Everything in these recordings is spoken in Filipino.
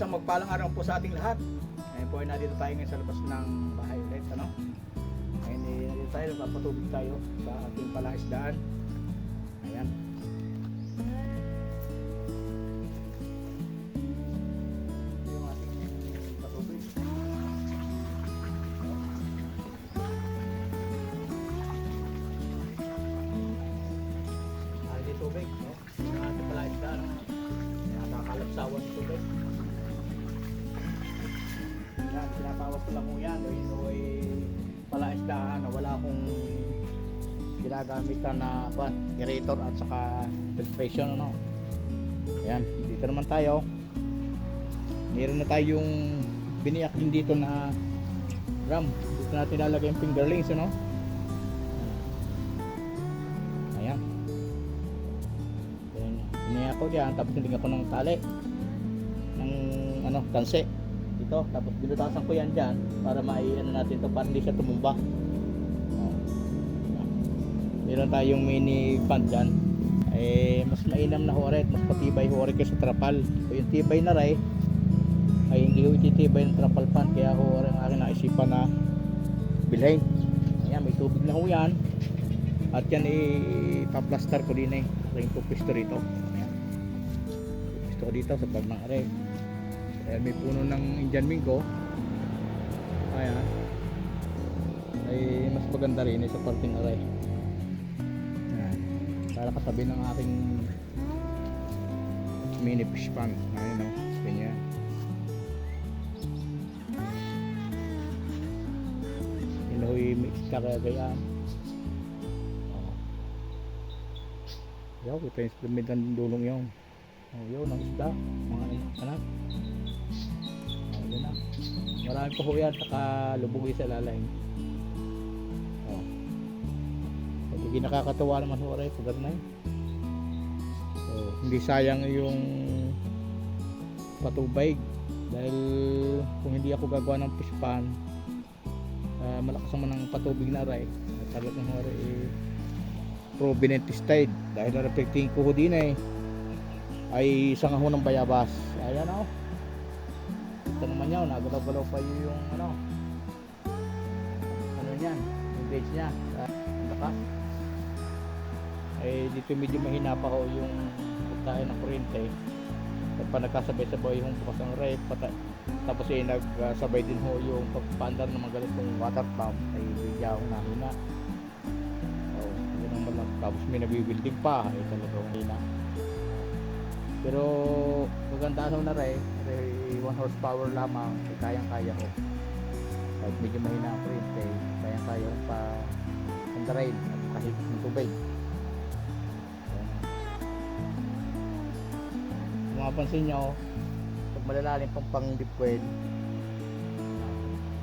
isang magpalang araw po sa ating lahat. Ngayon po ay nandito tayo ngayon sa labas ng bahay ulit, ano? Ngayon eh, nandito tayo, nagpapatubig tayo sa ating palaisdaan. Ayan. Yung ating patubig. Ay, di tubig, no? Yung ating palaisdaan, no? Nakakalapsawan ng tubig. Pinapawas ko lang mo yan. Yung ay palaisdaan na wala akong ginagamitan na pan, generator at saka filtration ano. Ayan, dito naman tayo. Meron na tayong biniyak din dito na ram. Dito natin lalagay yung fingerlings ano. Ayan. Then, biniyak ko diyan tapos nilagyan ko ng tali ng ano, kanse dito tapos binutasan ko yan dyan para mai ano natin to para hindi siya tumumba. Oh. meron tayong mini fan dyan. Eh mas mainam na hore mas patibay hore kaysa trapal. So yung tibay na ray ay hindi ko ititibay ng trapal fan kaya ako ang aking naisipan na bilhin. Ayan may tubig na ho yan. At yan ipaplastar ko din eh. Aking pupisto rito. Pupisto ko dito sa pag ng Ayan, may puno ng Indian Mingo. Ayan. Ay mas maganda rin eh, sa parting aray. Ayan. Para katabi ng aking mini fish pond. Ayan o. Ganyan. Inuwi mix ka kaya gayaan. Oh. Yaw, kita yung ng dulong yun. Oh, yun, ang isda. Mga anak. Oh. Marami pa ho yan, saka lubog sa lalay. Oh. Hindi nakakatawa naman ho rin, pag na So, hindi sayang yung patubay dahil kung hindi ako gagawa ng fish pan uh, malakas naman ang patubig na ray talagang ho rin eh, prominent tide dahil na-reflecting ko din eh ay isang ho ng bayabas ayan o ito naman yun nagalaw-galaw pa yun yung ano ano yan yung nya ah, ang lakas. Ay dito medyo mahina pa ho yung pagkain ng kuryente. At pa nagkasabay-sabay yung bukas ng rep pata, tapos ay nagsabay din ho yung pagpandar ng mga ganitong water pump ay bigya ho nahina so yun ang malang tapos may nabibuilding pa ay talagang hina pero maganda ho na rin 1 horsepower lamang ay kayang kaya ko. Kahit medyo mahina ang kuryente kayang kaya ko pa andarain kahit ng tubig. Kung mapansin nyo pag malalalim pang pang deep well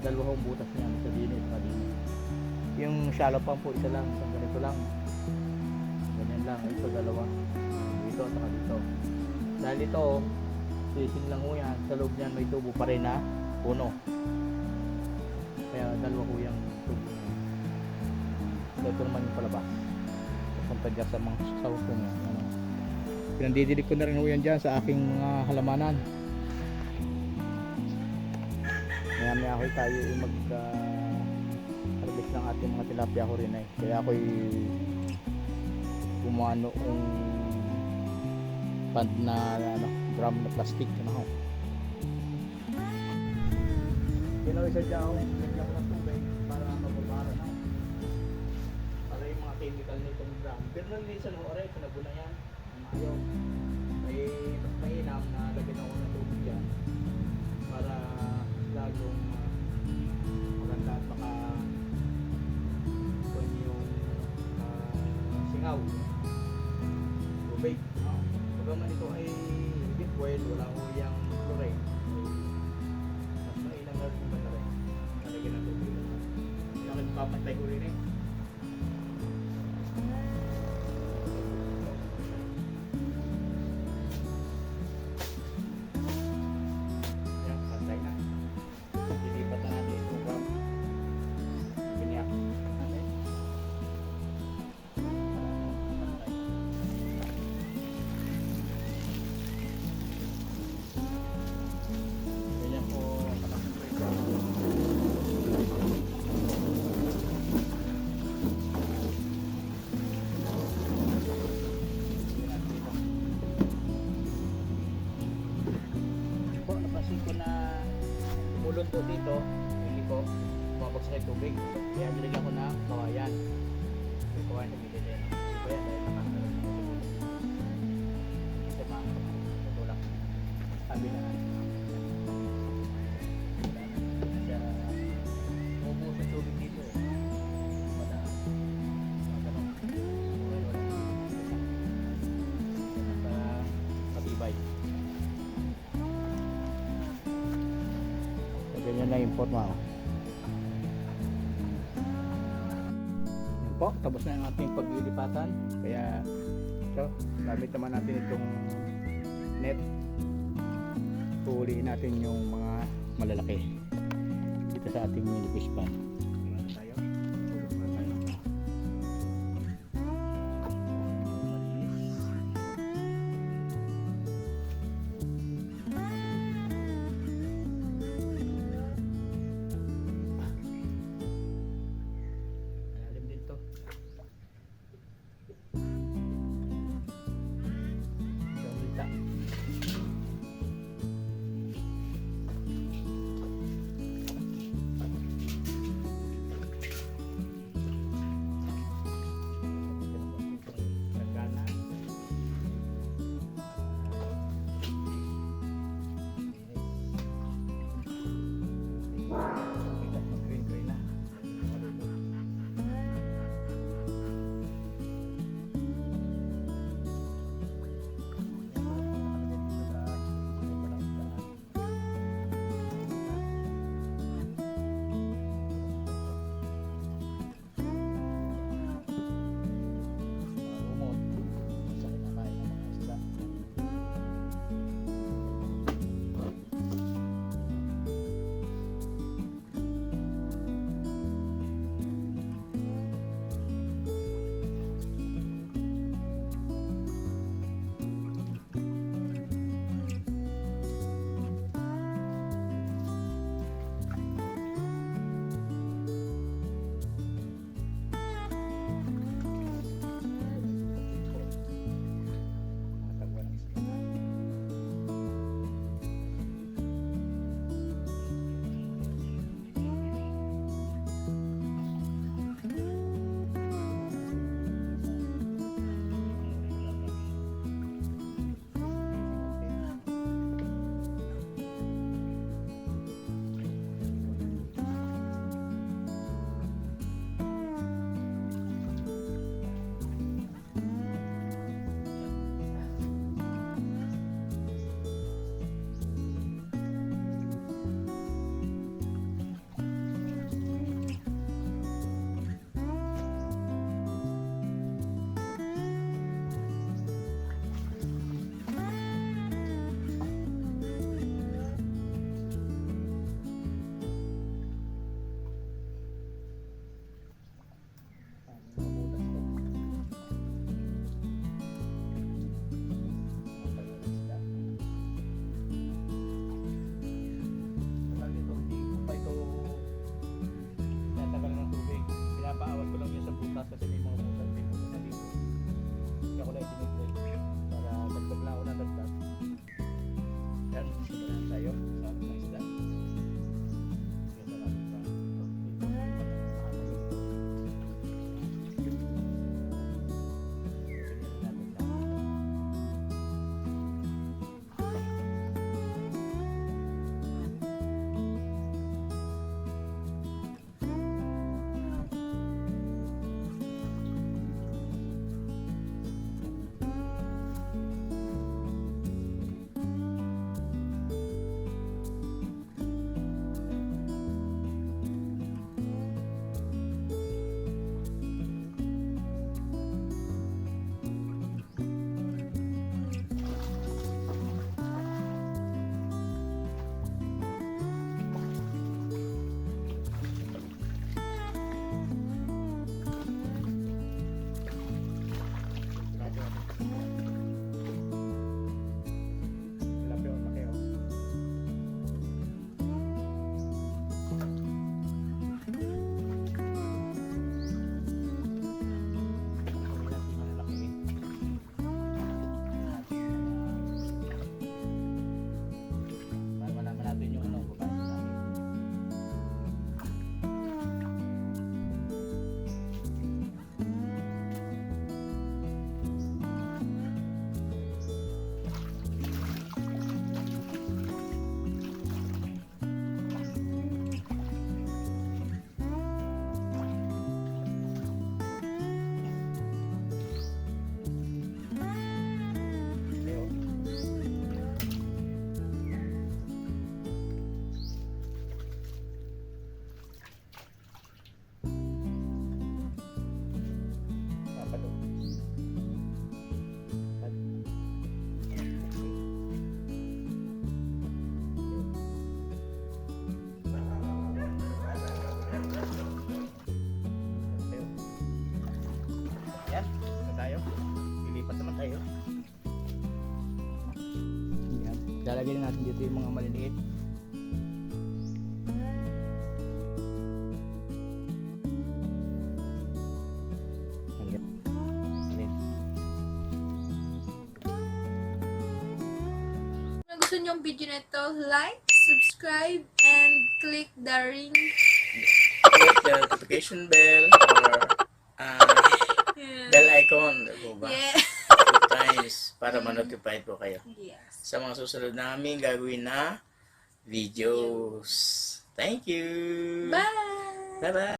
dalawa hong butas niya sa dini at saka dini yung shallow pump po isa lang isang ganito lang. Ganyan lang ito dalawa. Dito at dito. Dahil ito sising lang ho yan. Sa loob niyan may tubo pa rin na puno. Kaya dalawa ho yung tubo niya. Ito naman yung palabas. Papunta dyan sa mga south ko niya. Ano. pinandidilig ko na rin ho yan dyan sa aking mga halamanan. Maya maya ho tayo ay mag uh, harvest ng ating mga tilapia ho rin eh. Kaya ako'y gumawa noong pand na ano, drum na plastic ano? Ho Pinoy sa dyan naglag ng tubig para mababara na. Para yung mga chemical nitong drum pero nalinisan ho oray kung nabuna yan ayaw. May mas mainam na lagyan ako ng nagpapantay ko rin eh lumulunto dito, hindi ko bumabagsak yung tubig. Kaya nilagyan ko na kawayan. Kawayan ganyan na import mo. Yan po, tapos na yung ating paglilipatan. Kaya, so, gamit naman natin itong net. Puhulihin natin yung mga malalaki dito sa ating fish pan. Lalagay na natin dito yung mga maliliit. Gusto niyo yung video na ito, like, subscribe, and click the ring. click the notification bell or uh, Yeah. bell icon po ba? Yeah. Times para ma-notify po kayo Yes. sa mga susunod namin gagawin na videos. Thank you! Bye! Bye-bye!